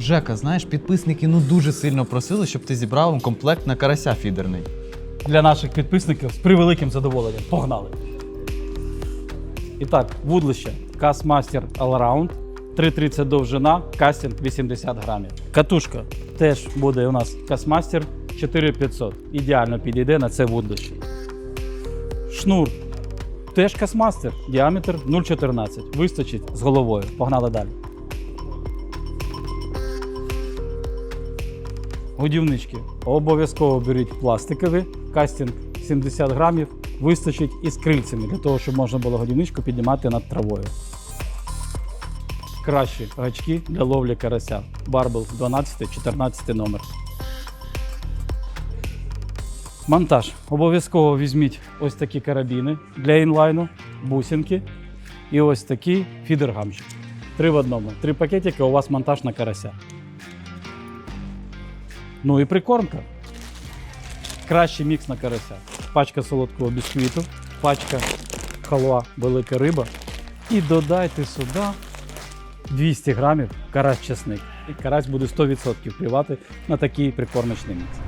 Жека, знаєш, підписники ну дуже сильно просили, щоб ти зібрав їм комплект на карася фідерний. Для наших підписників з превеликим задоволенням. Погнали! І так, вудлище Касмастер Allround. 3,30 довжина, кастинг 80 грамів. Катушка теж буде у нас Касмастер 4500. Ідеально підійде на це вудлище. Шнур теж Касмастер, діаметр 0,14. Вистачить з головою. Погнали далі. Годівнички обов'язково беріть пластикові, кастинг 70 грамів, вистачить із крильцями для того, щоб можна було годівничку піднімати над травою. Кращі гачки для ловлі карася. Барбел 12-14 номер. Монтаж. Обов'язково візьміть ось такі карабіни для інлайну, бусинки і ось такий фідер-гамчик. Три в одному. Три пакетики, у вас монтаж на карася. Ну і прикормка. Кращий мікс на карася. Пачка солодкого бісквіту, пачка халва велика риба. І додайте сюди 200 грамів карась чесник. І карась буде 100% плівати на такий прикормочний мікс.